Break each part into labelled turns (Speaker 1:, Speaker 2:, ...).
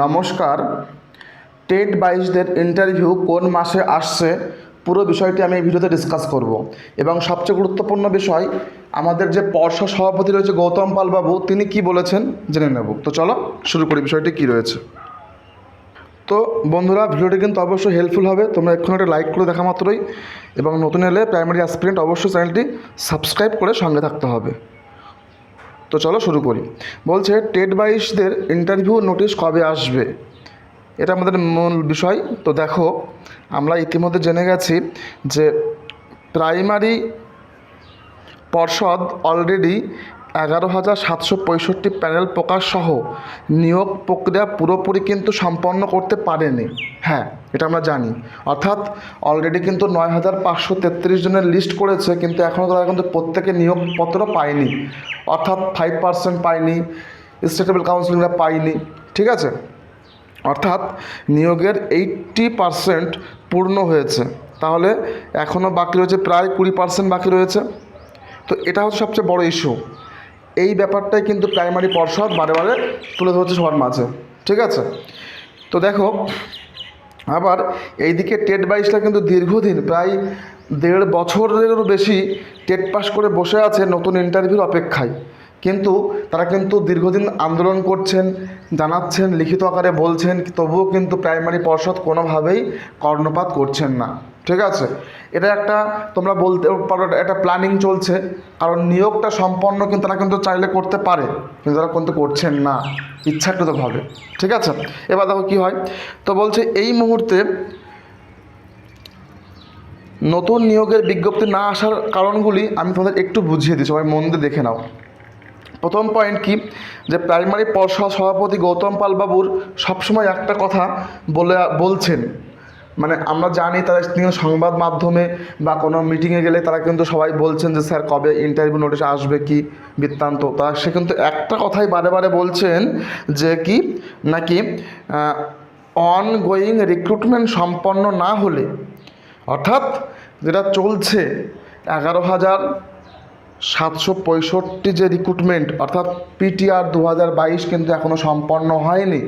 Speaker 1: নমস্কার। TET বাইশদের interview কোন মাসে আসছে? পুরো বিষয়টি আমি এই ভিডিওতে ডিসকাস করব। এবং সবচেয়ে গুরুত্বপূর্ণ বিষয়, আমাদের যে পর্ষদ সভাপতি রয়েছে গৌতম পালবাবু, তিনি কি বলেছেন জেনে নেব। তো চলো, শুরু করি বিষয়টি কি রয়েছে। তো বন্ধুরা, ভিডিওটি কিন্তু অবশ্যই হেল্পফুল হবে। তোমরা এক্ষুনি একটা লাইক করে দেখা মাত্রই। এবং নতুন এলে প্রাইমারি অ্যাসপিরেন্ট অবশ্যই চ্যানেলটি সাবস্ক্রাইব করে সঙ্গে থাকতে হবে। তো চলো শুরু করি। বলছে, টেট বাইশদের ইন্টারভিউ নোটিশ কবে আসবে? এটা আমাদের মূল বিষয়। তো দেখো, আমরা ইতিমধ্যে জেনে গেছি যে প্রাইমারি পর্ষদ অলরেডি এগারো হাজার সাতশো পঁয়ষট্টি প্যানেল প্রকাশ সহ নিয়োগ প্রক্রিয়া পুরোপুরি কিন্তু সম্পন্ন করতে পারেনি। হ্যাঁ এটা আমরা জানি। অর্থাৎ অলরেডি কিন্তু নয় হাজার পাঁচশো তেত্রিশ জনের লিস্ট করেছে, কিন্তু এখনও তারা কিন্তু প্রত্যেকে নিয়োগপত্র পায়নি। অর্থাৎ ফাইভ পার্সেন্ট পায়নি স্টেটেবল কাউন্সিলিংরা পায়নি, ঠিক আছে? অর্থাৎ নিয়োগের এইট্টি পারসেন্ট পূর্ণ হয়েছে। তাহলে এখনও বাকি রয়েছে প্রায় কুড়ি পার্সেন্ট বাকি রয়েছে। তো এটা হচ্ছে সবচেয়ে বড় ইস্যু এই ব্যাপারটাই কিন্তু প্রাইমারি পর্ষদ বারে বারে তুলে ধরছে সবার মাঝে, ঠিক আছে? তো দেখো, আবার এইদিকে টেট বাইশটা কিন্তু দীর্ঘদিন, প্রায় দেড় বছরেরও বেশি টেট পাস করে বসে আছে নতুন ইন্টারভিউর অপেক্ষায়। কিন্তু তারা কিন্তু দীর্ঘদিন আন্দোলন করছেন, জানাচ্ছেন, লিখিত আকারে বলছেন, তবুও কিন্তু প্রাইমারি পর্ষদ কোনোভাবেই কর্ণপাত করছেন না। ঠিক আছে? এটা একটা, তোমরা বলতে পারো, একটা প্ল্যানিং চলছে। কারণ নিয়োগটা সম্পন্ন কিন্তু তারা কিন্তু চাইলে করতে পারে, কিন্তু তারা কিন্তু করছেন না, ইচ্ছাকৃতভাবে। ঠিক আছে? এবার দেখো কী হয়? তো বলছে, এই মুহূর্তে নতুন নিয়োগের বিজ্ঞপ্তি না আসার কারণগুলি আমি তোমাদের একটু বুঝিয়ে দিই সবাই মন দিয়ে দেখে নাও। প্রথম পয়েন্ট কি? যে প্রাইমারি পর্ষদ সভাপতি গৌতম পাল বাবুর সবসময় একটা কথা বলে, বলছেন মানে আমরা জানি তারা তিনি সংবাদ মাধ্যমে বা কোনো মিটিংয়ে গেলে তারা কিন্তু সবাই বলছেন যে, স্যার, কবে ইন্টারভিউ নোটিশ আসবে? কি বৃত্তান্ত? তা সে কিন্তু একটা কথাই বারে বারে বলছেন যে, কি? নাকি অন গোয়িং রিক্রুটমেন্ট সম্পন্ন না হলে, অর্থাৎ যেটা চলছে, এগারো হাজার সাতশো পঁয়ষট্টি যে রিক্রুটমেন্ট অর্থাৎ পিটিআর দু হাজার বাইশ কিন্তু এখনও সম্পন্ন হয়নি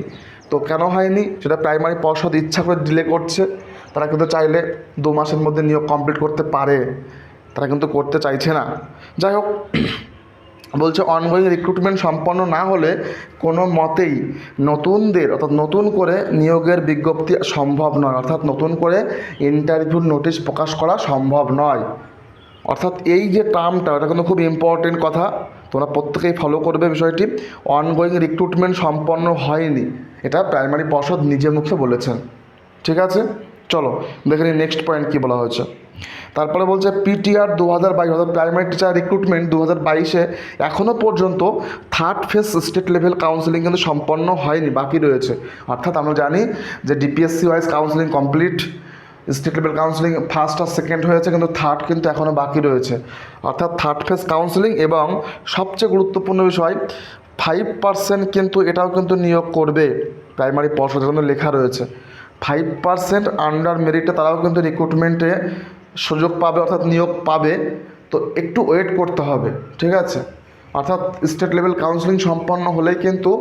Speaker 1: তো কেন হয়নি? সেটা প্রাইমারি পর্ষদ ইচ্ছা করে ডিলে করছে। তারা কিন্তু চাইলে দু মাসের মধ্যে নিয়োগ কমপ্লিট করতে পারে। তারা কিন্তু করতে চাইছে না। যাই হোক, বলছে অনগোয়িং রিক্রুটমেন্ট সম্পন্ন না হলে কোনো মতেই নতুনদের, অর্থাৎ নতুন করে নিয়োগের বিজ্ঞপ্তি সম্ভব নয়। অর্থাৎ নতুন করে ইন্টারভিউ নোটিশ প্রকাশ করা সম্ভব নয়। অর্থাৎ এই যে টার্মটা এটা কিন্তু খুব ইম্পর্টেন্ট কথা। তোমরা প্রত্যেকেই ফলো করবে বিষয়টি। অনগোয়িং রিক্রুটমেন্ট সম্পন্ন হয়নি। এটা প্রাইমারি পর্ষদ নিজে মুখে বলেছেন। ঠিক আছে? চলো, দেখে নিই নেক্সট পয়েন্ট কী বলা হয়েছে। তারপরে বলছে পিটিআর দু হাজার বাইশ, অর্থাৎ প্রাইমারি টিচার রিক্রুটমেন্ট দু হাজার বাইশে এখনও পর্যন্ত third phase state level counselling কিন্তু সম্পন্ন হয়নি, বাকি রয়েছে। অর্থাৎ আমরা জানি যে DPSC wise counselling complete state level counselling first আর সেকেন্ড হয়েছে, কিন্তু থার্ড কিন্তু এখনও বাকি রয়েছে। অর্থাৎ থার্ড ফেজ কাউন্সিলিং এবং সবচেয়ে গুরুত্বপূর্ণ বিষয় ফাইভ পার্সেন্ট কিন্তু এটাও কিন্তু নিয়োগ করবে প্রাইমারি পর্ষদের কিন্তু লেখা রয়েছে। ফাইভ পার্সেন্ট আন্ডার মেরিটে তারাও কিন্তু রিক্রুটমেন্টে সুযোগ পাবে, অর্থাৎ নিয়োগ পাবে। তো একটু ওয়েট করতে হবে, ঠিক আছে? অর্থাৎ স্টেট লেভেল কাউন্সিলিং সম্পন্ন হলেই কিন্তু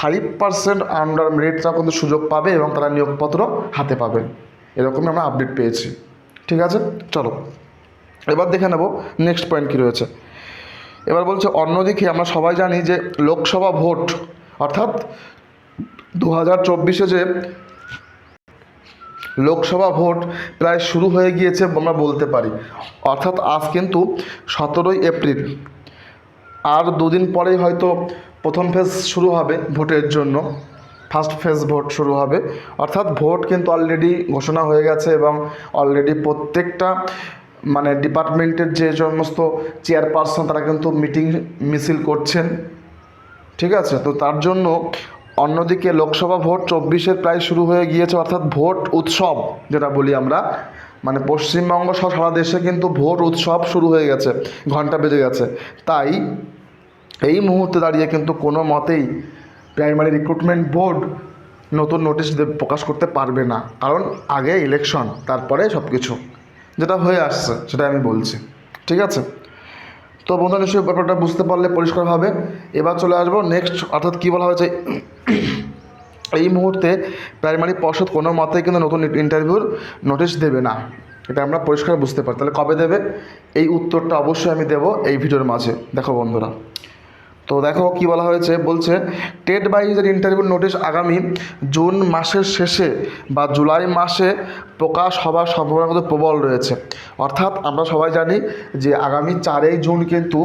Speaker 1: ফাইভ পার্সেন্ট আন্ডার মেরিটরা কিন্তু সুযোগ পাবে এবং তারা নিয়োগপত্র হাতে পাবেন এরকমই আমরা আপডেট পেয়েছি। ঠিক আছে? চলো। এবার দেখে নেব নেক্সট পয়েন্ট কী রয়েছে। এবার বলছে, অন্যদিকে আমরা সবাই জানি যে লোকসভা ভোট, অর্থাৎ দু হাজার চব্বিশে যে লোকসভা ভোট প্রায় শুরু হয়ে গিয়েছে আমরা বলতে পারি। অর্থাৎ আজ কিন্তু সতেরোই এপ্রিল। আর দুদিন পরেই হয়তো প্রথম ফেজ শুরু হবে ভোটের জন্য। ফার্স্ট ফেজ ভোট শুরু হবে। অর্থাৎ ভোট কিন্তু অলরেডি ঘোষণা হয়ে গেছে এবং অলরেডি প্রত্যেকটা মানে ডিপার্টমেন্টের যে সমস্ত চেয়ারপারসন তারা কিন্তু মিটিং মিছিল করছেন। ঠিক আছে? তো তার জন্য অন্যদিকে লোকসভা ভোট চব্বিশের প্রায় শুরু হয়ে গিয়েছে। অর্থাৎ ভোট উৎসব যেটা বলি আমরা মানে পশ্চিমবঙ্গ সহ সারা দেশে কিন্তু ভোট উৎসব শুরু হয়ে গেছে। ঘণ্টা বেজে গেছে। তাই এই মুহূর্তে দাঁড়িয়ে কিন্তু কোনো মতেই প্রাইমারি রিক্রুটমেন্ট বোর্ড নতুন নোটিশ প্রকাশ করতে পারবে না। কারণ আগে ইলেকশন, তারপরে সব কিছু যেটা হয়ে আসছে সেটা আমি বলছি। ঠিক আছে? তো বন্ধু নিশ্চয়ই ব্যাপারটা বুঝতে পারলে পরিষ্কার হবে। এবার চলে আসব নেক্সট অর্থাৎ কী বলা হয়েছে? এই মুহূর্তে প্রাইমারি পর্ষদ কোনো মতেই কিন্তু নতুন ইন্টারভিউর নোটিশ দেবে না। এটা আমরা পরিষ্কার বুঝতে পারি। তাহলে কবে দেবে? এই উত্তরটা অবশ্যই আমি দেবো এই ভিডিওর মাঝে। দেখো বন্ধুরা। তো দেখো কি বলা হয়েছে, বলছে টেট বাইজের ইন্টারভিউ নোটিশ আগামী জুন মাসের শেষে বা জুলাই মাসে প্রকাশ হওয়ার সম্ভাবনা কিন্তু প্রবল রয়েছে। অর্থাৎ আমরা সবাই জানি যে আগামী চারই জুন কিন্তু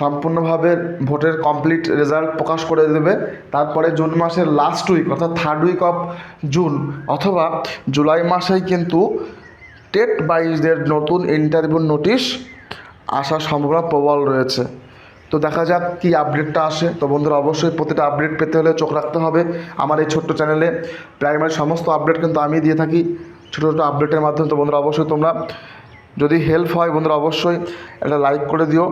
Speaker 1: সম্পূর্ণভাবে ভোটের কমপ্লিট রেজাল্ট প্রকাশ করে দেবে। তারপরে জুন মাসের লাস্ট উইক অর্থাৎ থার্ড উইক অফ জুন অথবা জুলাই মাসেই কিন্তু টেট বাইজদের নতুন ইন্টারভিউ নোটিশ আসার সম্ভাবনা প্রবল রয়েছে। তো দেখা যাক কি আপডেটটা আসে। তো বন্ধুরা, অবশ্যই প্রতিটা আপডেট পেতে হলে চোখ রাখতে হবে। আমার এই ছোট্ট চ্যানেলে প্রাইমারি সমস্ত আপডেট কিন্তু আমি দিয়ে থাকি ছোটো ছোটো আপডেটের মাধ্যমে। তো বন্ধুরা, অবশ্যই তোমরা যদি হেল্প হয়, বন্ধুরা, অবশ্যই একটা লাইক করে দিও।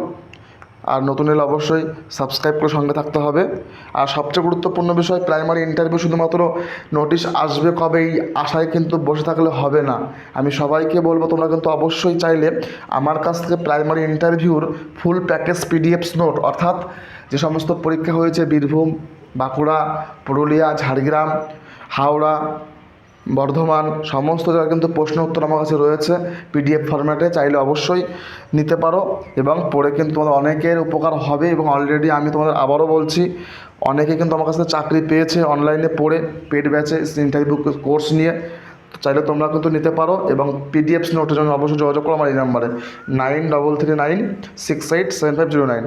Speaker 1: আর নতুন এলে অবশ্যই সাবস্ক্রাইব করে সঙ্গে থাকতে হবে। আর সবচেয়ে গুরুত্বপূর্ণ বিষয় প্রাইমারি ইন্টারভিউ শুধুমাত্র নোটিশ আসবে কবে এই আশায় কিন্তু বসে থাকলে হবে না। আমি সবাইকে বলব, তোমরা কিন্তু অবশ্যই চাইলে আমার কাছ থেকে প্রাইমারি ইন্টারভিউর ফুল প্যাকেজ পিডিএফস নোট অর্থাৎ যে সমস্ত পরীক্ষা হয়েছে, বীরভূম, বাঁকুড়া, পুরুলিয়া, ঝাড়গ্রাম, হাওড়া বর্ধমান, সমস্ত জায়গায় কিন্তু প্রশ্ন উত্তর আমার কাছে রয়েছে। পিডিএফ ফরম্যাটে চাইলে অবশ্যই নিতে পারো এবং পড়ে কিন্তু তোমাদের অনেকের উপকার হবে এবং অলরেডি আমি তোমাদের আবারও বলছি, অনেকে কিন্তু আমার কাছে চাকরি পেয়েছে অনলাইনে পড়ে পেড ব্যাচে ইন্টারভিউ কোর্স নিয়ে। চাইলে তোমরা কিন্তু নিতে পারো এবং পিডিএফ নোটের জন্য অবশ্যই যোগাযোগ করো আমার এই নাম্বারে nine double three nine six eight seven five zero nine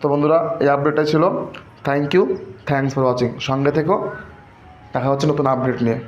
Speaker 1: তো বন্ধুরা, এই আপডেটটা ছিল। Thank you thanks for watching সঙ্গে থেকো, দেখা হচ্ছে নতুন আপডেট নিয়ে।